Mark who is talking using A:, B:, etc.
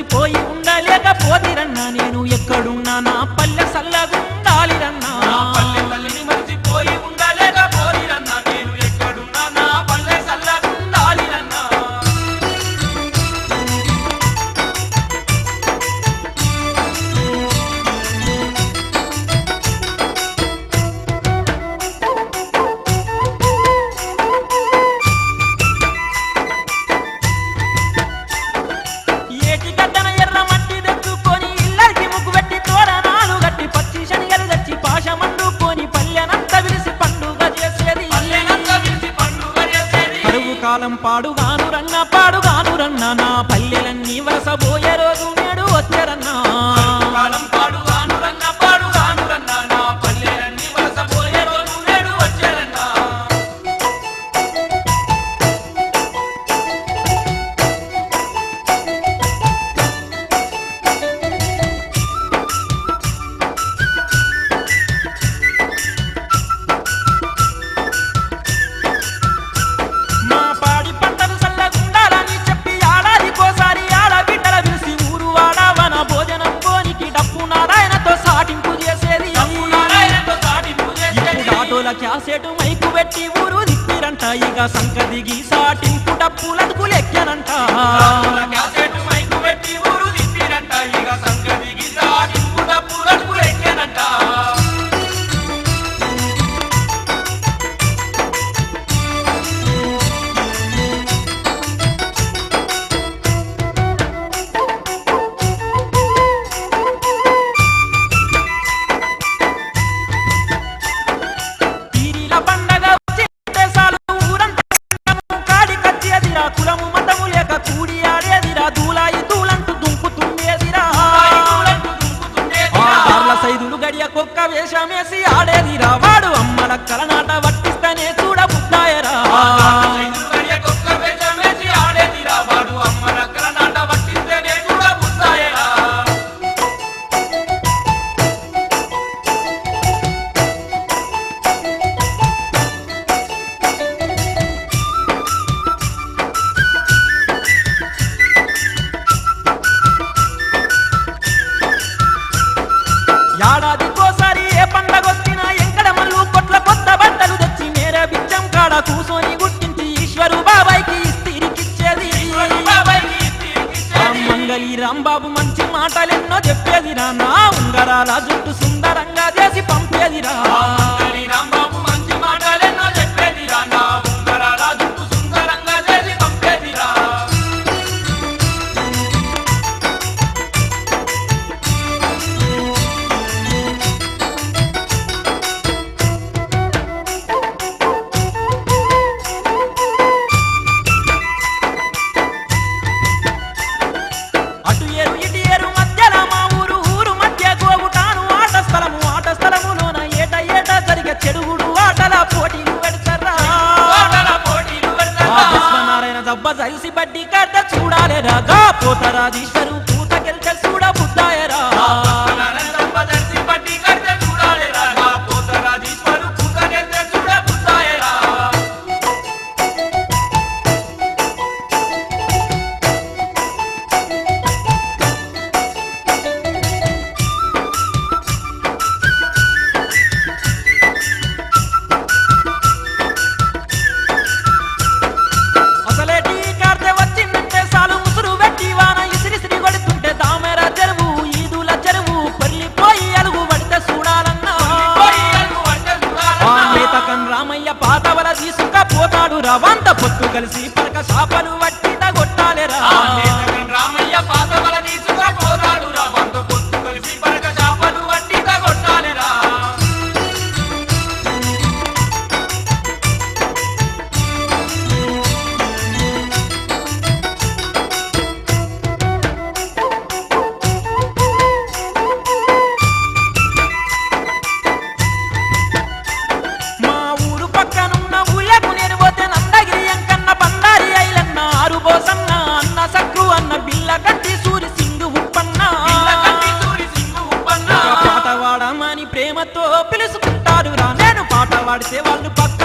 A: మర్చిపోయి ఉండలేకపోతిరన్నా నేను ఎక్కడున్నానా? కాలం పాడుగాను రన్న పాడుగాను రన్న నా పల్లెలన్నీ వరస ఇక మైకు పెట్టి ఊరు దిక్కిరంట ఇక సంక సంకదిగి సాటింపు
B: డప్పులతుకులు ఎక్కనంట
A: 特别
B: 想面
A: 试
B: 啊！
A: ఈ రాంబాబు మంచి మాటలెన్నో చెప్పేదిరా. నా ఉంగరాల జుట్టు సుందరంగా చేసి పంపేదిరా.
B: రాంబాబు
A: గడ్డి కట్ట చూడాలి రాగా పోతారాధీశ్వరు పొత్తు కలిసి పడక శాపను వట్టి పాడితే
B: వాళ్ళు పక్క